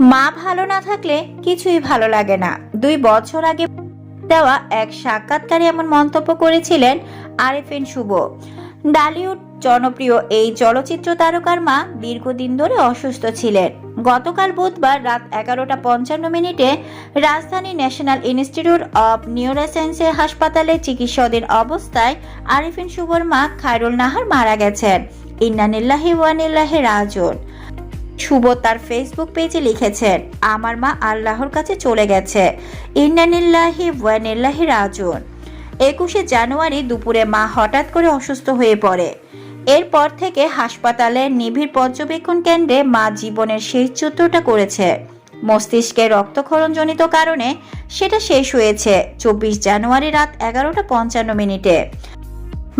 মা ভালো না থাকলে কিছুই ভালো লাগে না। দুই বছর আগে দেওয়া এক সাক্ষাৎকারে এমন মন্তব্য করেছিলেন আরিফিন শুভ। ডালিউড জনপ্রিয় এই চলচ্চিত্র তারকার মা দীর্ঘদিন ধরে অসুস্থ ছিলেন। গতকাল বুধবার রাত এগারোটা পঞ্চান্ন মিনিটে রাজধানী ন্যাশনাল ইনস্টিটিউট অব নিউরোসায়েন্সের হাসপাতালে চিকিৎসাধীন অবস্থায় আরিফিন শুভর মা খায়রুল নাহার মারা গেছেন। ইন্নানিল্লাহি ওয়ানিল্লাহি রাজন শুভ তার ফেসবুক পেজে লিখেছেন আমার মা আল্লাহর কাছে চলে গেছে। ইন্নানিল্লাহি ওয়ানিল্লাহি রাজুন একুশে জানুয়ারি দুপুরে মা হঠাৎ করে অসুস্থ হয়ে পড়ে। এরপর থেকে হাসপাতালে নিবিড় পর্যবেক্ষণ কেন্দ্রে মা জীবনের শেষ যুদ্ধটা করেছে। মস্তিষ্কে রক্তক্ষরণজনিত কারণে সেটা শেষ হয়েছে চব্বিশ জানুয়ারি রাত এগারোটা পঞ্চান্ন মিনিটে।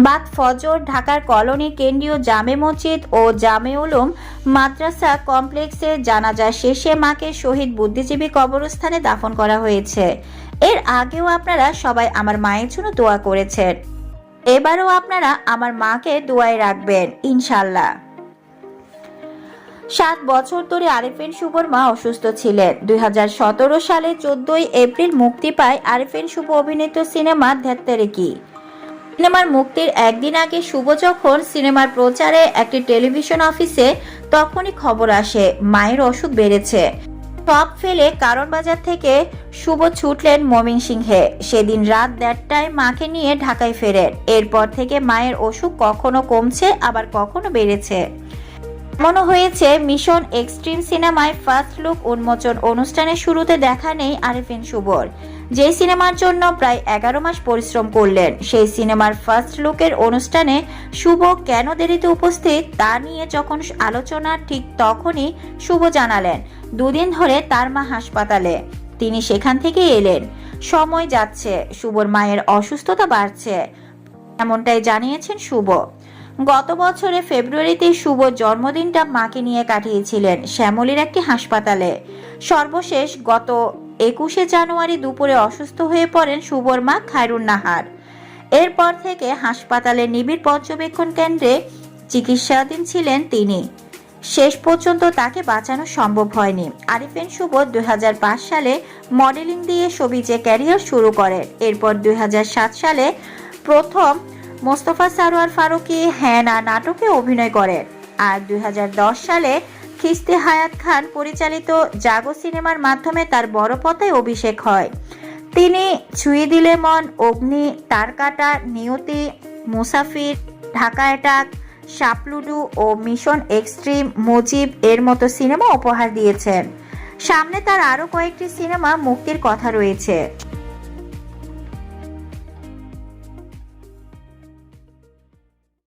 বাদ ফজর, ঢাকার কলোনি, কেন্দ্রীয় জামে মসজিদ ও জামে উলুম মাদ্রাসা কমপ্লেক্সে জানাজা শেষে মাকে শহীদ বুদ্ধিজীবী কবরস্থানে দাফন করা হয়েছে। এর আগেও আপনারা সবাই আমার মায়ের জন্য দোয়া করেছেন। এবারও আপনারা আমার মাকে দোয়ায় রাখবেন ইনশাল্লাহ সাত বছর ধরে আরিফিন শুভর মা অসুস্থ ছিলেন। দুই হাজার সতেরো সালে চোদ্দই এপ্রিল মুক্তি পায় আরিফিন শুভ অভিনীত সিনেমা ধ্যাত্তেরেকি সিনেমার মুক্তির একদিন আগে শুভ যখন সিনেমার প্রচারে একটি টেলিভিশন অফিসে, তখনই খবর আসে, মায়ের অসুখ বেড়েছে। সব ফেলে কারণ বাজার থেকে শুভ ছুটলেন মমিন সিংহে। সেদিন রাত দেড়টায় মাকে নিয়ে ঢাকায় ফেরেন। এরপর থেকে মায়ের অসুখ কখনো কমছে, আবার কখনো বেড়েছে। এমনও হয়েছে, মিশন এক্সট্রিম সিনেমায় ফার্স্ট লুক উন্মোচন অনুষ্ঠানের শুরুতে দেখা নেই আরিফিন শুভর যে সিনেমার জন্য প্রায় এগারো মাস পরিশ্রম করলেন, সেই সিনেমার ফার্স্ট লুকের অনুষ্ঠানে শুভ কেন দেরিতে উপস্থিত তা নিয়ে যখন আলোচনা ঠিক তখনই শুভ জানালেন, দুদিন ধরে তার মা হাসপাতালে। তিনি সেখান থেকে এলেন। সময় যাচ্ছে, শুভর মায়ের অসুস্থতা বাড়ছে, এমনটাই জানিয়েছেন শুভ। গত বছরে ফেব্রুয়ারিতে শুভ জন্মদিনটা মাকে নিয়ে কাটিয়েছিলেন শ্যামলীর একটি হাসপাতালে। সর্বশেষ গত একুশে জানুয়ারি দুপুরে অসুস্থ হয়ে পড়েন শুভর মা খায়রুন নাহার এরপর থেকে হাসপাতালে নিবিড় পর্যবেক্ষণ কেন্দ্রে চিকিৎসাধীন ছিলেন তিনি। শেষ পর্যন্ত তাকে বাঁচানো সম্ভব হয়নি। আরিফিন শুভ দুই সালে মডেলিং দিয়ে ছবিতে ক্যারিয়ার শুরু করেন এরপর দুই হাজার সাত সালে প্রথম মোস্তফা সারোয়ার ফারুকি হ্যানা নাটকে অভিনয় করেন আর দুই হাজার দশ সালে খিস্তি হায়াত খান পরিচালিত জাগো সিনেমার মাধ্যমে তার বড় পথে অভিষেক হয়। তিনি ছুঁয়ে দিলে মন, অগ্নি তারকাটা নিয়তি, মুসাফির, ঢাকা অ্যাটাক সাপলুডু ও মিশন এক্সট্রিম, মুজিব এর মতো সিনেমা উপহার দিয়েছেন। সামনে তার আরও কয়েকটি সিনেমা মুক্তির কথা রয়েছে।